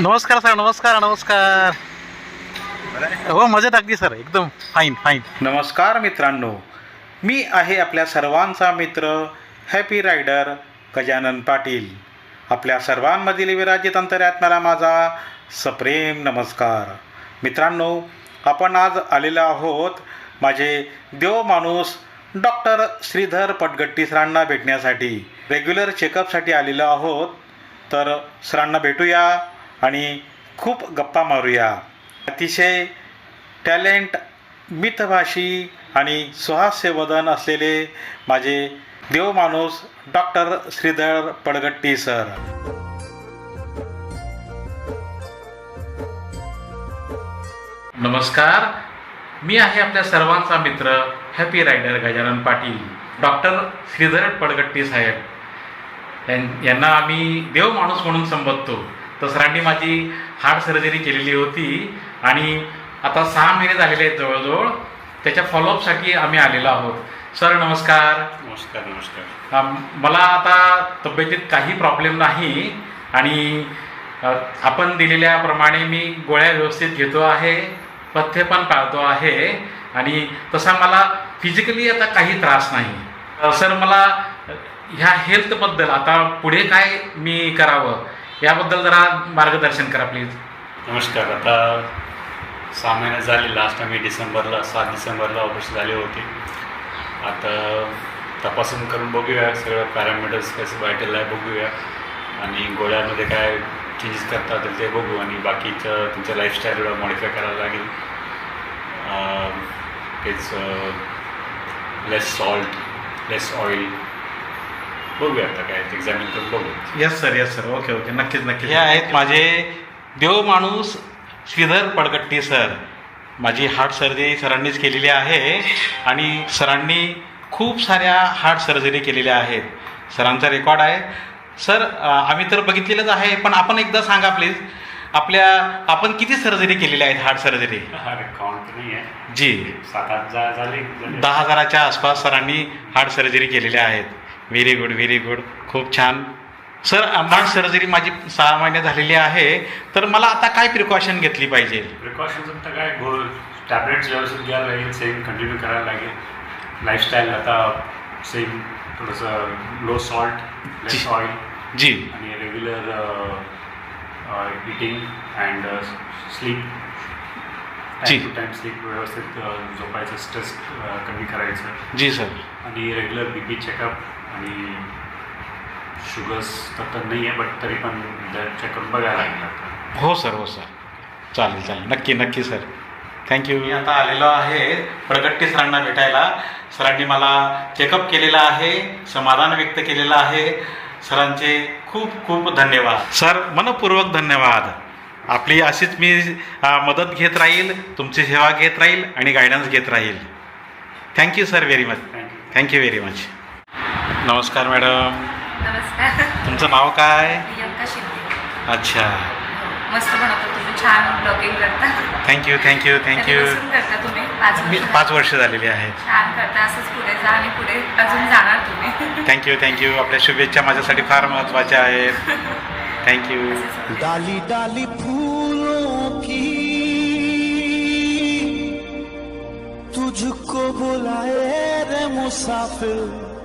नमस्कार सर नमस्कार नमस्कार. हो मजेत अगदी सर एकदम फाईन फाईन नमस्कार मित्रांनो. मी आहे आपल्या सर्वांचा मित्र हॅपी रायडर गजानन पाटील. आपल्या सर्वांमधील विराजित अंतरात्म्याला माझा सप्रेम नमस्कार. मित्रांनो आपण आज आलेलो आहोत माझे देव माणूस डॉक्टर श्रीधर पटगट्टी सरांना भेटण्यासाठी. रेग्युलर चेकअपसाठी आलेलो आहोत. तर सरांना भेटूया. आणि खूप गप्पा मारूया. अतिशय टॅलेंट मितभाषी आणि सुहास्यवदन असलेले माझे देवमाणूस डॉक्टर श्रीधर पडगट्टी सर. नमस्कार. मी आहे आपल्या सर्वांचा मित्र happy rider Gajanan Patil doctor Shridhar Padgatti साहेब. यांना आम्ही देव माणूस म्हणून संबोधतो. तर सरांनी माझी हार्ट सर्जरी केलेली होती आणि आता सहा महिने झालेले आहेत जवळजवळ. त्याच्या फॉलोअपसाठी आम्ही आलेलो आहोत. सर नमस्कार. नमस्कार नमस्कार. मला आता तब्येतीत काही प्रॉब्लेम नाही आणि आपण दिलेल्याप्रमाणे मी गोळ्या व्यवस्थित घेतो आहे पथ्य पण पाळतो आहे आणि तसा मला फिजिकली आता काही त्रास नाही. सर मला ह्या हेल्थबद्दल आता पुढे काय मी करावं? याबद्दल जरा मार्गदर्शन करा प्लीज नमस्कार. आता सहा महिने झाले लास्ट आम्ही डिसेंबरला सात डिसेंबरला ऑपरेशन झाले होते. आता तपासून करून बघूया सगळं पॅरामीटर्स कसं वाईटल आहे बघूया. आणि गोळ्यामध्ये काय चेंजेस करता येतील ते बघू आणि बाकीचं तुमच्या लाईफस्टाईल मॉडिफाय करायला लागेल. तेच लेस सॉल्ट लेस ऑइल बघूया आता काय एक्झामिन करून बघू yes sir yes sir okay okay नक्कीच नक्कीच. हे आहेत माझे देव माणूस श्रीधर पडगट्टी सर माझी हार्ट सर्जरी सरांनीच केलेली आहे आणि सरांनी खूप साऱ्या हार्ट सर्जरी केलेल्या आहेत. सरांचा रेकॉर्ड आहे. सर अ, आम्ही तर बघितलेलंच आहे पण आपण एकदा सांगा प्लीज आपल्या आपण किती सर्जरी केलेल्या आहेत हार्ट सर्जरी? हा काउंट नाही आहे. जी. सात आठ जा झाले झाले. दहा हजाराच्या आसपास सरांनी हार्ट सर्जरी केलेल्या आहेत. व्हेरी गुड व्हेरी गुड खूप छान. सर हार्ट सर्जरी माझी सहा महिने झालेली आहे. तर मला आता काय प्रिकॉशन घेतली पाहिजे? प्रिकॉशन्स आता काय? गो टॅबलेट्स व्यवस्थित घ्यायला लागेल सेम कंटिन्यू करायला लागेल. लाईफस्टाईल आता सेम थोडंसं लो सॉल्ट लेस जी. ऑइल जी. आणि रेग्युलर इटिंग अँड स्लीप जी. टाईम टू टाईम स्लीप व्यवस्थित अ, झोपायचं स्ट्रेस कमी करायचं. जी सर आणि रेग्युलर बी पी चेकअप आणि शुगर्स तर तर नाही आहे बट तरी पण चेक करून बघायला लागेल हो सर हो सर. चालेल चालेल. नक्की नक्की सर. थँक्यू मी आता आलेलो आहे प्रगट्टी सरांना भेटायला. सरांनी मला चेकअप केलेला आहे समाधान व्यक्त केलेलं आहे. सरांचे खूप खूप धन्यवाद. सर मनपूर्वक धन्यवाद. आपली अशीच मी मदत घेत राहील तुमची सेवा घेत राहील आणि गायडन्स घेत राहील. Thank you sir very much thank you thank you very much नमस्कार मॅडम. नमस्कार. तुमचं नाव काय? प्रियंका शिंदे. अच्छा. मस्त बनवता तुम्ही छान ब्लॉगिंग करता. थँक्यू थँक्यू थँक्यू कधीपासून करता तुम्ही? पाच मी वर्ष पाच वर्ष झालेली आहेत छान करता असंच पुढे जा आणि पुढे अजून जाणार तुम्ही. थँक्यू थँक्यू आपल्या शुभेच्छा माझ्यासाठी फार महत्त्वाच्या आहेत. थँक्यू असेच डाली डाली फूलों की तुझको बुलाए रे मुसाफिर।